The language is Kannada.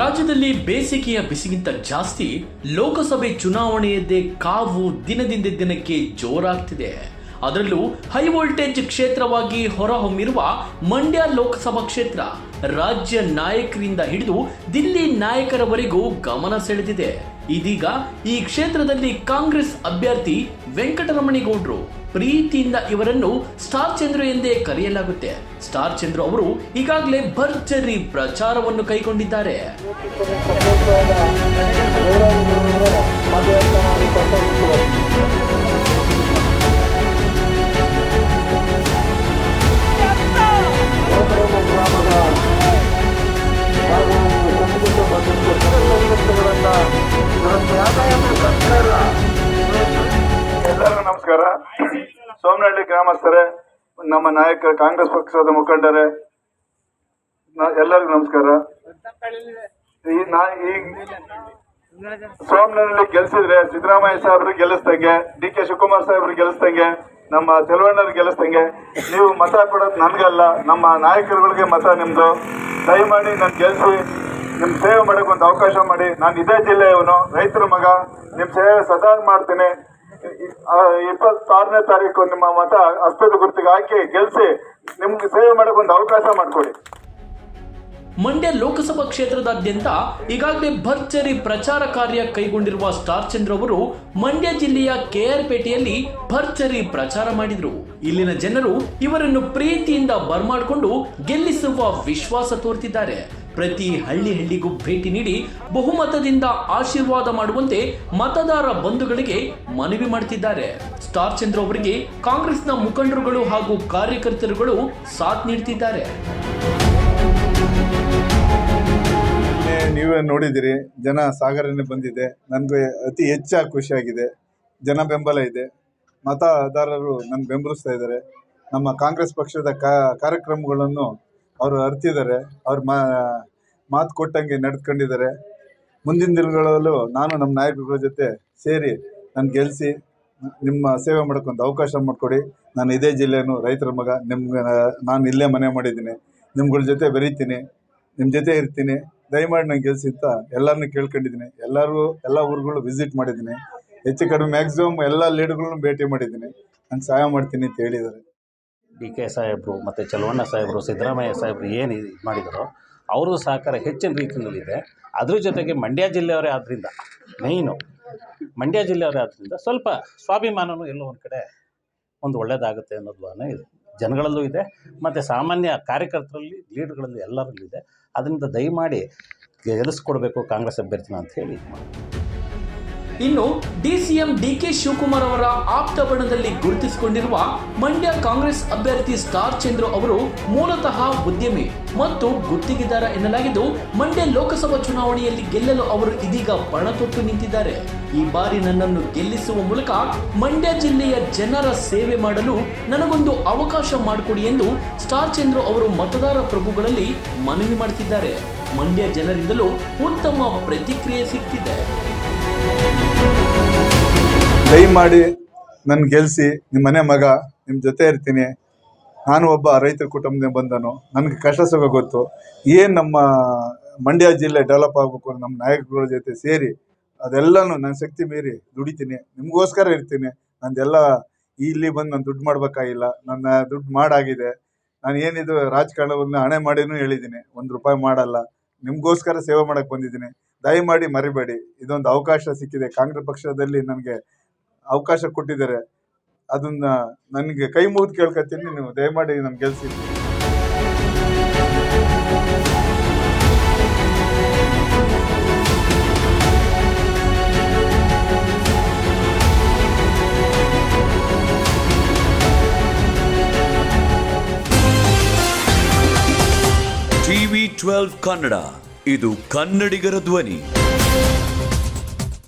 ರಾಜ್ಯದಲ್ಲಿ ಬೇಸಿಗೆಯ ಬಿಸಿಗಿಂತ ಜಾಸ್ತಿ ಲೋಕಸಭೆ ಚುನಾವಣೆಯದ್ದೇ ಕಾವು ದಿನದಿಂದ ದಿನಕ್ಕೆ ಜೋರಾಗ್ತಿದೆ. ಅದರಲ್ಲೂ ಹೈ ವೋಲ್ಟೇಜ್ ಕ್ಷೇತ್ರವಾಗಿ ಹೊರಹೊಮ್ಮಿರುವ ಮಂಡ್ಯ ಲೋಕಸಭಾ ಕ್ಷೇತ್ರ ರಾಜ್ಯ ನಾಯಕರಿಂದ ಹಿಡಿದು ದಿಲ್ಲಿ ನಾಯಕರವರೆಗೂ ಗಮನ ಸೆಳೆದಿದೆ. ಇದೀಗ ಈ ಕ್ಷೇತ್ರದಲ್ಲಿ ಕಾಂಗ್ರೆಸ್ ಅಭ್ಯರ್ಥಿ ವೆಂಕಟರಮಣಿಗೌಡ್ರು ಪ್ರೀತಿಯಿಂದ ಇವರನ್ನು ಸ್ಟಾರ್ ಚಂದ್ರು ಎಂದೇ ಕರೆಯಲಾಗುತ್ತೆ. ಸ್ಟಾರ್ ಚಂದ್ರು ಅವರು ಈಗಾಗಲೇ ಭರ್ಜರಿ ಪ್ರಚಾರವನ್ನು ಕೈಗೊಂಡಿದ್ದಾರೆ. ನಮಸ್ಕಾರ. ಸೋಮನಹಳ್ಳಿ ಗ್ರಾಮಸ್ಥರೇ, ನಮ್ಮ ನಾಯಕ, ಕಾಂಗ್ರೆಸ್ ಪಕ್ಷದ ಮುಖಂಡರೇ ಎಲ್ಲರಿಗೂ ನಮಸ್ಕಾರ. ಈ ಈ ಸೋಮನಹಳ್ಳಿ ಗೆಲ್ಸಿದ್ರೆ ಸಿದ್ದರಾಮಯ್ಯ ಸಾಹೇಬ್ರು ಗೆಲ್ಲಿಸ್ದಂಗೆ ಡಿ ಕೆ ಶಿವಕುಮಾರ್ ಸಾಹೇಬ್ರು ಗೆಲ್ಲಿಸ್ದಂಗೆ, ನಮ್ಮ ತೆಲುವಣ್ಣವ್ರು ಗೆಲ್ಲಿಸ್ದಂಗೆ, ನೀವು ಮತ ಕೊಡೋದು ನನ್ಗಲ್ಲ, ನಮ್ಮ ನಾಯಕರುಗಳಿಗೆ ಮತ ನಿಮ್ದು. ದಯಮಾಡಿ ನನ್ ಗೆಲ್ಸಿ, ನಿಮ್ ಸೇವೆ ಮಾಡಕ್ ಒಂದು ಅವಕಾಶ ಮಾಡಿ. ನಾನು ಇದೇ ಜಿಲ್ಲೆಯವನು, ರೈತರ ಮಗ, ನಿಮ್ ಸೇವೆ ಸದಾ ಮಾಡ್ತೀನಿ. ಇಪ್ಪತ್ತಾರನೇ ತಾರೀಕು ನಿಮ್ಮ ಮತ ಹಸ್ತದ ಗುರುತಿಗೆ ಹಾಕಿ ಗೆಲ್ಸಿ ನಿಮ್ಗೆ ಸೇವೆ ಮಾಡಕ್ ಒಂದು ಅವಕಾಶ ಮಾಡಿಕೊಡಿ. ಮಂಡ್ಯ ಲೋಕಸಭಾ ಕ್ಷೇತ್ರದಾದ್ಯಂತ ಈಗಾಗಲೇ ಭರ್ಜರಿ ಪ್ರಚಾರ ಕಾರ್ಯ ಕೈಗೊಂಡಿರುವ ಸ್ಟಾರ್ ಚಂದ್ರ ಅವರು ಮಂಡ್ಯ ಜಿಲ್ಲೆಯ ಕೆಆರ್ ಪೇಟೆಯಲ್ಲಿ ಭರ್ಜರಿ ಪ್ರಚಾರ ಮಾಡಿದ್ರು. ಇಲ್ಲಿನ ಜನರು ಇವರನ್ನು ಪ್ರೀತಿಯಿಂದ ಬರ್ಮಾಡಿಕೊಂಡು ಗೆಲ್ಲಿಸುವ ವಿಶ್ವಾಸ ತೋರ್ತಿದ್ದಾರೆ. ಪ್ರತಿ ಹಳ್ಳಿ ಹಳ್ಳಿಗೂ ಭೇಟಿ ನೀಡಿ ಬಹುಮತದಿಂದ ಆಶೀರ್ವಾದ ಮಾಡುವಂತೆ ಮತದಾರ ಬಂಧುಗಳಿಗೆ ಮನವಿ ಮಾಡುತ್ತಿದ್ದಾರೆ ಸ್ಟಾರ್ ಚಂದ್ರ ಅವರಿಗೆ ಕಾಂಗ್ರೆಸ್ನ ಮುಖಂಡರುಗಳು ಹಾಗೂ ಕಾರ್ಯಕರ್ತರುಗಳು ಸಾಥ್ ನೀಡ್ತಿದ್ದಾರೆ. ನಿನ್ನೆ ನೀವೇ ನೋಡಿದಿರಿ ಜನ ಸಾಗರನೇ ಬಂದಿದೆ. ನನಗೆ ಅತಿ ಹೆಚ್ಚಾಗಿ ಖುಷಿಯಾಗಿದೆ. ಜನ ಬೆಂಬಲ ಇದೆ. ಮತದಾರರು ನನ್ನ ಬೆಂಬಲಿಸ್ತಾ ಇದ್ದಾರೆ. ನಮ್ಮ ಕಾಂಗ್ರೆಸ್ ಪಕ್ಷದ ಕಾರ್ಯಕ್ರಮಗಳನ್ನು ಅವರು ಅರ್ತಿದ್ದಾರೆ, ಅವ್ರು ಮಾತು ಕೊಟ್ಟಂಗೆ ನಡೆದುಕೊಂಡಿದ್ದಾರೆ ಮುಂದಿನ ದಿನಗಳಲ್ಲೂ ನಾನು ನಮ್ಮ ನಾಯಕರುಗಳ ಜೊತೆ ಸೇರಿ ನಾನು ಗೆಲ್ಲಿಸಿ ನಿಮ್ಮ ಸೇವೆ ಮಾಡೋಕ್ಕೊಂದು ಅವಕಾಶ ಮಾಡಿಕೊಡಿ. ನಾನು ಇದೇ ಜಿಲ್ಲೆಯೂ ರೈತರ ಮಗ, ನಿಮ್ಗೆ ನಾನು ಇಲ್ಲೇ ಮನೆ ಮಾಡಿದ್ದೀನಿ. ನಿಮ್ಗಳ ಜೊತೆ ಬೆರೀತೀನಿ ನಿಮ್ಮ ಜೊತೆ ಇರ್ತೀನಿ. ದಯಮಾಡಿ ನಂಗೆ ಗೆಲ್ಸಿ ಅಂತ ಎಲ್ಲರನ್ನು ಕೇಳ್ಕೊಂಡಿದ್ದೀನಿ. ಎಲ್ಲರೂ ಎಲ್ಲ ಊರುಗಳು ವಿಸಿಟ್ ಮಾಡಿದ್ದೀನಿ. ಹೆಚ್ಚು ಕಡಿಮೆ ಮ್ಯಾಕ್ಸಿಮಮ್ ಎಲ್ಲ ಲೀಡ್ಗಳನ್ನೂ ಭೇಟಿ ಮಾಡಿದ್ದೀನಿ. ನಾನು ಸಹಾಯ ಮಾಡ್ತೀನಿ ಅಂತ ಹೇಳಿದ್ದಾರೆ. ಡಿ ಕೆ ಸಾಹೇಬರು ಮತ್ತು ಚಲವಣ್ಣ ಸಾಹೇಬರು, ಸಿದ್ದರಾಮಯ್ಯ ಸಾಹೇಬರು ಏನು ಇದು ಮಾಡಿದರೋ ಅವ್ರದ್ದು ಸಹಕಾರ ಹೆಚ್ಚಿನ ರೀತಿಯಲ್ಲಿದೆ. ಅದ್ರ ಜೊತೆಗೆ ಮಂಡ್ಯ ಜಿಲ್ಲೆಯವರೇ ಆದ್ದರಿಂದ ಮೇಯ್ನು ಮಂಡ್ಯ ಜಿಲ್ಲೆಯವರೇ ಆದ್ದರಿಂದ ಸ್ವಲ್ಪ ಸ್ವಾಭಿಮಾನವೂ ಎಲ್ಲೋ ಒಂದು ಕಡೆ ಒಂದು ಒಳ್ಳೆಯದಾಗುತ್ತೆ ಅನ್ನೋದು ಭಾವನೆ ಇದೆ. ಜನಗಳಲ್ಲೂ ಇದೆ, ಮತ್ತು ಸಾಮಾನ್ಯ ಕಾರ್ಯಕರ್ತರಲ್ಲಿ ಲೀಡ್ಗಳಲ್ಲಿ ಎಲ್ಲರಲ್ಲೂ ಇದೆ ಅದರಿಂದ ದಯಮಾಡಿ ಗೆಲ್ಲಿಸ್ಕೊಡ್ಬೇಕು ಕಾಂಗ್ರೆಸ್ ಅಭ್ಯರ್ಥಿನ ಅಂತ ಹೇಳಿ. ಇನ್ನು ಡಿಸಿಎಂ ಡಿಕೆ ಶಿವಕುಮಾರ್ ಅವರ ಆಪ್ತ ಬಣದಲ್ಲಿ ಗುರುತಿಸಿಕೊಂಡಿರುವ ಮಂಡ್ಯ ಕಾಂಗ್ರೆಸ್ ಅಭ್ಯರ್ಥಿ ಸ್ಟಾರ್ ಚಂದ್ರು ಅವರು ಮೂಲತಃ ಉದ್ಯಮಿ ಮತ್ತು ಗುತ್ತಿಗೆದಾರ ಎನ್ನಲಾಗಿದ್ದು, ಮಂಡ್ಯ ಲೋಕಸಭಾ ಚುನಾವಣೆಯಲ್ಲಿ ಗೆಲ್ಲಲು ಅವರು ಇದೀಗ ತೊಟ್ಟು ನಿಂತಿದ್ದಾರೆ. ಈ ಬಾರಿ ನನ್ನನ್ನು ಗೆಲ್ಲಿಸುವ ಮೂಲಕ ಮಂಡ್ಯ ಜಿಲ್ಲೆಯ ಜನರ ಸೇವೆ ಮಾಡಲು ನನಗೊಂದು ಅವಕಾಶ ಮಾಡಿಕೊಡಿ ಎಂದು ಸ್ಟಾರ್ ಚಂದ್ರು ಅವರು ಮತದಾರ ಪ್ರಭುಗಳಲ್ಲಿ ಮನವಿ ಮಾಡ್ತಿದ್ದಾರೆ. ಮಂಡ್ಯ ಜನರಿಂದಲೂ ಉತ್ತಮ ಪ್ರತಿಕ್ರಿಯೆ ಸಿಗ್ತಿದೆ ದಯಮಾಡಿ ನನ್ನ ಗೆಲ್ಲಿಸಿ ನಿಮ್ಮ ಮನೆ ಮಗ ನಿಮ್ಮ ಜೊತೆ ಇರ್ತೀನಿ. ನಾನು ಒಬ್ಬ ರೈತರ ಕುಟುಂಬದಿಂದ ಬಂದನು. ನನಗೆ ಕಷ್ಟ ಸುಖ ಗೊತ್ತು. ಏನು ನಮ್ಮ ಮಂಡ್ಯ ಜಿಲ್ಲೆ ಡೆವಲಪ್ ಆಗಬೇಕು ನಮ್ಮ ನಾಯಕರುಗಳ ಜೊತೆ ಸೇರಿ, ಅದೆಲ್ಲನೂ ನನ್ನ ಶಕ್ತಿ ಮೀರಿ ದುಡಿತೀನಿ. ನಿಮಗೋಸ್ಕರ ಇರ್ತೀನಿ. ನಂದೆಲ್ಲ ಇಲ್ಲಿ ಬಂದು ನಾನು ದುಡ್ಡು ಮಾಡಬೇಕಾಗಿಲ್ಲ. ನನ್ನ ದುಡ್ಡು ಮಾಡಾಗಿದೆ. ನಾನು ಏನಿದು ರಾಜಕಾರಣವನ್ನು ಹಣೆ ಮಾಡಿನೂ ಹೇಳಿದ್ದೀನಿ ಒಂದು ರೂಪಾಯಿ ಮಾಡಲ್ಲ. ನಿಮಗೋಸ್ಕರ ಸೇವೆ ಮಾಡೋಕ್ಕೆ ಬಂದಿದ್ದೀನಿ ದಯಮಾಡಿ ಮರಿಬೇಡಿ. ಇದೊಂದು ಅವಕಾಶ ಸಿಕ್ಕಿದೆ. ಕಾಂಗ್ರೆಸ್ ಪಕ್ಷದಲ್ಲಿ ನನಗೆ ಅವಕಾಶ ಕೊಟ್ಟಿದ್ದಾರೆ. ಅದನ್ನ ನನಗೆ ಕೈ ಮುಗಿದು ಕೇಳ್ಕೊತೀನಿ. ನೀವು ದಯಮಾಡಿ ನಮ್ಗೆ ಗೆಲ್ಸಿ ಟಿವಿ ಟ್ವೆಲ್ವ್ ಕನ್ನಡ. ಇದು ಕನ್ನಡಿಗರ ಧ್ವನಿ.